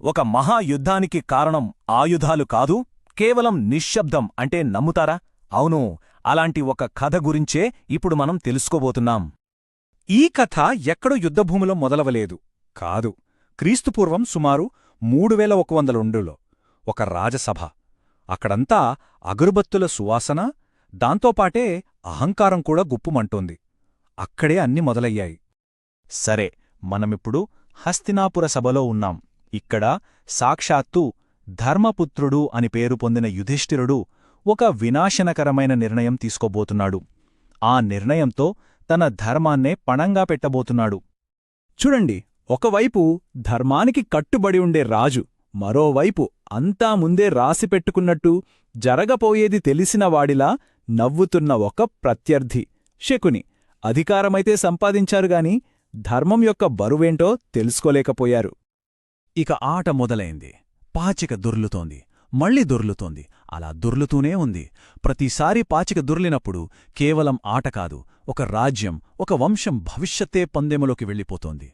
ఒక మహాయుద్ధానికి కారణం ఆయుధాలు కాదు కేవలం నిశ్శబ్దం అంటే నమ్ముతారా? అవును అలాంటి ఒక కథ గురించే ఇప్పుడు మనం తెలుసుకోబోతున్నాం. ఈ కథ ఎక్కడో యుద్ధభూమిలో మొదలవలేదు. కాదు క్రీస్తుపూర్వం సుమారు మూడు వేల ఒక వందలుండులో ఒక రాజసభ. అక్కడంతా అగరుబత్తుల సువాసన దాంతోపాటే అహంకారం కూడా గుప్పుమంటోంది. అక్కడే అన్ని మొదలయ్యాయి. సరే మనమిప్పుడు హస్తినాపుర సభలో ఉన్నాం. ఇక్కడ సాక్షాత్తు ధర్మపుత్రుడు అని పేరు పొందిన యుధిష్ఠిరుడు ఒక వినాశనకరమైన నిర్ణయం తీసుకోబోతున్నాడు. ఆ నిర్ణయంతో తన ధర్మాన్నే పణంగా పెట్టబోతున్నాడు. చూడండి ఒకవైపు ధర్మానికి కట్టుబడి ఉండే రాజు మరోవైపు అంతా ముందే రాసిపెట్టుకున్నట్టు జరగపోయేది తెలిసినవాడిలా నవ్వుతున్న ఒక ప్రత్యర్థి. శకుని అధికారమైతే సంపాదించారుగాని ధర్మం యొక్క బరువేంటో తెలుసుకోలేకపోయారు. ఇక ఆట మొదలైంది. పాచిక దొర్లుతోంది. మళ్ళీ దొర్లుతోంది. అలా దొర్లుతూనే ఉంది. ప్రతిసారి పాచిక దొర్లినప్పుడు కేవలం ఆట కాదు ఒక రాజ్యం ఒక వంశం భవిష్యత్తే పందెములోకి వెళ్ళిపోతోంది.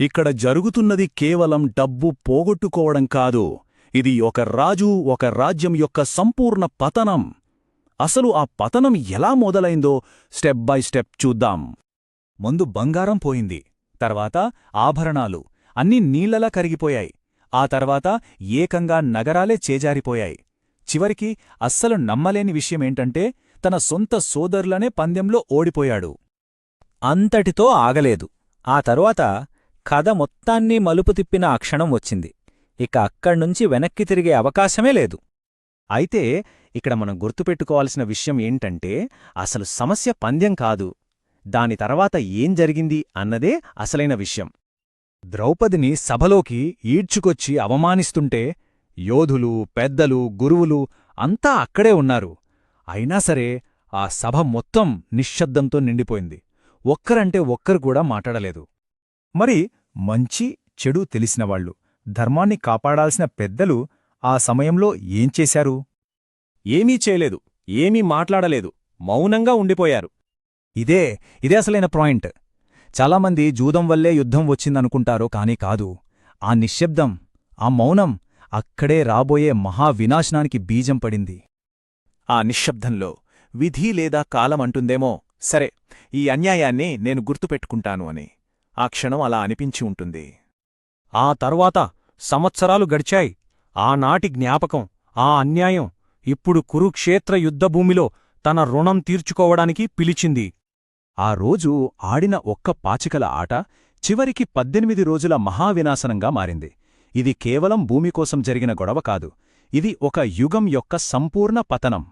ఇక్కడ జరుగుతున్నది కేవలం డబ్బు పోగొట్టుకోవడం కాదు. ఇది ఒక రాజు ఒక రాజ్యం యొక్క సంపూర్ణ పతనం. అసలు ఆ పతనం ఎలా మొదలైందో స్టెప్ బై స్టెప్ చూద్దాం. ముందు బంగారం పోయింది. తర్వాత ఆభరణాలు. అన్నీ నీళ్ళలా కరిగిపోయాయి. ఆ తర్వాత ఏకంగా నగరాలే చేజారిపోయాయి. చివరికి అస్సలు నమ్మలేని విషయమేంటంటే తన సొంత సోదరులనే పందెంలో ఓడిపోయాడు. అంతటితో ఆగలేదు. ఆ తరువాత కథ మొత్తాన్ని మలుపు తిప్పిన ఆ క్షణం వచ్చింది. ఇక అక్కడ్నుంచి వెనక్కి తిరిగే అవకాశమే లేదు. అయితే ఇక్కడ మనం గుర్తుపెట్టుకోవాల్సిన విషయం ఏంటంటే అసలు సమస్య పందెం కాదు. దాని తర్వాత ఏం జరిగింది అన్నదే అసలైన విషయం. ద్రౌపదిని సభలోకి ఈడ్చుకొచ్చి అవమానిస్తుంటే యోధులు పెద్దలు గురువులు అంతా అక్కడే ఉన్నారు. అయినా సరే ఆ సభ మొత్తం నిశ్శబ్దంతో నిండిపోయింది. ఒక్కరంటే ఒక్కరు కూడా మాట్లాడలేదు. మరి మంచి చెడు తెలిసినవాళ్ళు ధర్మాన్ని కాపాడాల్సిన పెద్దలు ఆ సమయంలో ఏం చేశారు? ఏమీ చేయలేదు ఏమీ మాట్లాడలేదు మౌనంగా ఉండిపోయారు. ఇదే ఇదే అసలైన పాయింట్. చాలామంది జూదం వల్లే యుద్ధం వచ్చిందనుకుంటారో కాని కాదు. ఆ నిశ్శబ్దం ఆ మౌనం అక్కడే రాబోయే మహావినాశనానికి బీజం పడింది. ఆ నిశ్శబ్దంలో విధి లేదా కాలం అంటుందేమో సరే ఈ అన్యాయాన్ని నేను గుర్తుపెట్టుకుంటాను అని. ఆ క్షణం అలా అనిపించి ఉంటుంది. ఆ తర్వాత సంవత్సరాలు గడిచాయి. ఆనాటి జ్ఞాపకం ఆ అన్యాయం ఇప్పుడు కురుక్షేత్ర యుద్ధభూమిలో తన రుణం తీర్చుకోవడానికి పిలిచింది. ఆ రోజు ఆడిన ఒక్క పాచికల ఆట చివరికి పద్దెనిమిది రోజుల మహావినాశనంగా మారింది. ఇది కేవలం భూమి కోసం జరిగిన గొడవ కాదు. ఇది ఒక యుగం యొక్క సంపూర్ణ పతనం.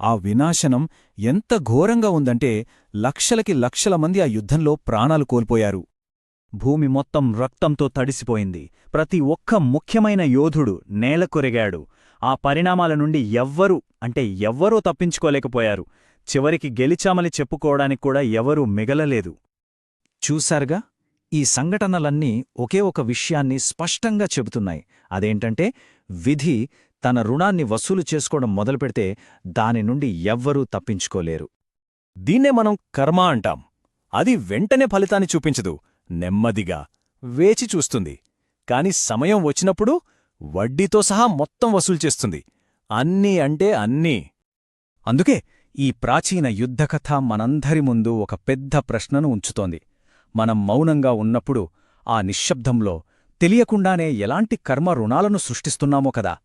ఆ వినాశనం ఎంత ఘోరంగా ఉందంటే లక్షలకి లక్షల మంది ఆ యుద్ధంలో ప్రాణాలు కోల్పోయారు. భూమి మొత్తం రక్తంతో తడిసిపోయింది. ప్రతి ఒక్క ముఖ్యమైన యోధుడు నేలకొరిగాడు ఆ పరిణామాల నుండి ఎవ్వరూ అంటే ఎవ్వరూ తప్పించుకోలేకపోయారు. చివరికి గెలిచామని చెప్పుకోవడానికి కూడా ఎవరూ మిగలలేదు. చూశారుగా? ఈ సంఘటనలన్నీ ఒకే ఒక విషయాన్ని స్పష్టంగా చెబుతున్నాయి. అదేంటంటే విధి తన రుణాన్ని వసూలు చేసుకోవడం మొదలుపెడితే దాని నుండి ఎవ్వరూ తప్పించుకోలేరు. దీన్నే మనం కర్మ అంటాం. అది వెంటనే ఫలితాన్ని చూపించదు. నెమ్మదిగా వేచి చూస్తుంది. కాని సమయం వచ్చినప్పుడు వడ్డీతో సహా మొత్తం వసూలు చేస్తుంది. అన్నీ అంటే అన్నీ. అందుకే ఈ ప్రాచీన యుద్ధకథ మనందరి ముందు ఒక పెద్ద ప్రశ్నను ఉంచుతోంది. మనం మౌనంగా ఉన్నప్పుడు ఆ నిశ్శబ్దంలో తెలియకుండానే ఎలాంటి కర్మ రుణాలను సృష్టిస్తున్నామో కదా.